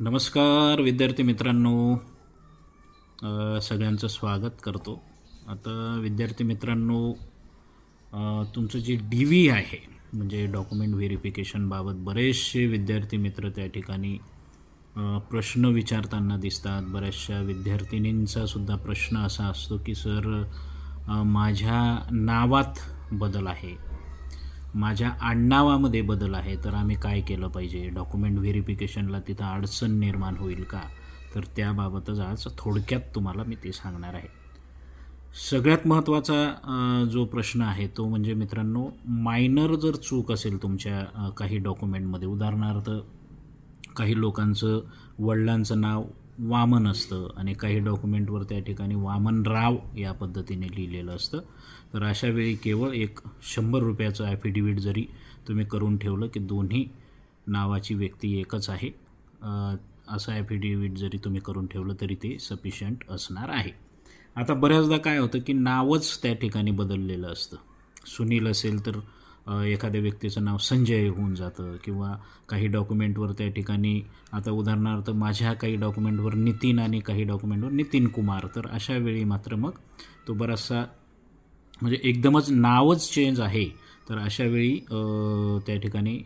नमस्कार विद्यार्थी मित्रांनो. सगळ्यांचं स्वागत करतो. आता विद्यार्थी मित्रांनो तुमचं जे डी व्ही आहे म्हणजे डॉक्युमेंट व्हेरिफिकेशनबाबत बरेचसे विद्यार्थी मित्र त्या ठिकाणी प्रश्न विचारताना दिसतात. बऱ्याचशा विद्यार्थिनींचा सुद्धा प्रश्न असा असतो की सर माझ्या नावात बदल आहे. माझ्या आडनावामध्ये बदल आहे तर आम्ही काय केलं पाहिजे? डॉक्युमेंट व्हेरिफिकेशनला तिथं अडचण निर्माण होईल का? तर त्याबाबतच आज थोडक्यात तुम्हाला मी ते सांगणार आहे. सगळ्यात महत्त्वाचा जो प्रश्न आहे तो म्हणजे मित्रांनो मायनर जर चूक असेल तुमच्या काही डॉक्युमेंटमध्ये उदाहरणार्थ काही लोकांचं वडिलांचं नाव वामन असतं आणि काही डॉक्युमेंटवर त्या ठिकाणी वामनराव या पद्धतीने लिहिलेलं असतं. तर अशा वेळी केवळ एक शंभर रुपयाचं ॲफिडेविट जरी तुम्ही करून ठेवलं की दोन्ही नावाची व्यक्ती एकच आहे असं ॲफिडेविट जरी तुम्ही करून ठेवलं तरी ते सफिशियंट असणार आहे. आता बऱ्याचदा काय होतं की नावच त्या ठिकाणी बदललेलं असतं. सुनील असेल तर एखाद्या व्यक्तीचं नाव संजय होऊन जातं किंवा काही डॉक्युमेंटवर त्या ठिकाणी आता उदाहरणार्थ माझ्या काही डॉक्युमेंटवर नितीन आणि काही डॉक्युमेंटवर नितीन कुमार तर अशा वेळी मात्र मग तो बराचसा म्हणजे एकदमच नावच चेंज आहे. तर अशावेळी त्या ठिकाणी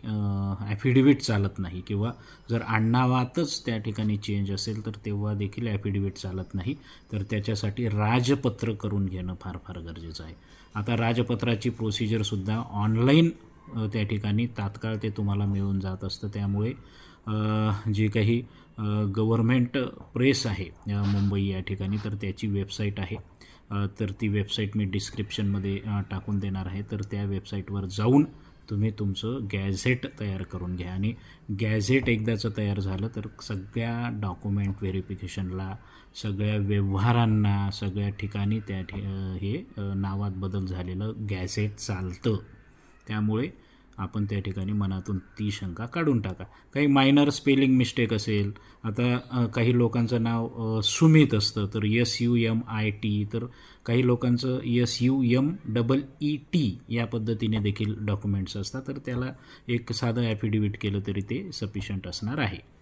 ॲफिडेविट चालत नाही किंवा जर आडनावातच त्या ठिकाणी चेंज असेल तर तेव्हा देखील ॲफिडेविट चालत नाही. तर त्याच्यासाठी राजपत्र करून घेणं फार फार गरजेचं आहे. आता राजपत्राची प्रोसिजरसुद्धा ऑनलाईन त्या ठिकाणी तात्काळ ते तुम्हाला मिळून जात असतं. त्यामुळे जी काही गव्हर्मेंट प्रेस आहे मुंबई या ठिकाणी तर त्याची वेबसाईट आहे. तर ती वेबसाईट मी डिस्क्रिप्शनमध्ये टाकून देणार आहे. तर त्या वेबसाईटवर जाऊन तुम्ही तुमचं गॅझेट तयार करून घ्या. आणि गॅझेट एकदाचं तयार झालं तर सगळ्या डॉक्युमेंट व्हेरिफिकेशनला सगळ्या व्यवहारांना सगळ्या ठिकाणी त्या ठि हे नावात बदल झालेलं गॅझेट चालतं. त्यामुळे आपण त्या ठिकाणी मनातून ती शंका काढून टाका. काही मायनर स्पेलिंग मिस्टेक असेल आता काही लोकांचं नाव सुमित असतं तर S U M I T तर काही लोकांचं S U M double E T या पद्धतीने देखील डॉक्युमेंट्स असतात तर त्याला एक साधं ॲफिडेविट केलं तरी ते सफिशंट असणार आहे.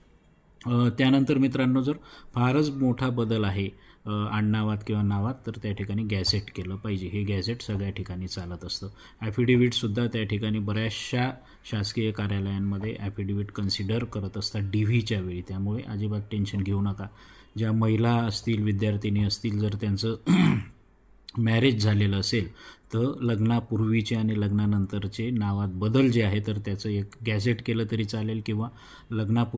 त्यानंतर मित्रांनो जर फारच मोठा बदल आहे अ, आडनावात किंवा नावात तर त्या ठिकाणी गॅझेट केलं पाहिजे. हे गॅझेट सगळ्या ठिकाणी चालत असतं. ॲफिडेविटसुद्धा त्या ठिकाणी बऱ्याचशा शासकीय कार्यालयांमध्ये ॲफिडेविट कन्सिडर करत असतात डी व्हीच्या वेळी. त्यामुळे अजिबात टेन्शन घेऊ नका. ज्या महिला असतील विद्यार्थिनी असतील जर त्यांचं मॅरेज झालेलं असेल तर लग्नापूर्वीचे आणि लग्नानंतरचे नावात बदल जे आहे तर त्याचं एक गॅझेट केलं तरी चालेल किंवा लग्नापूर्वी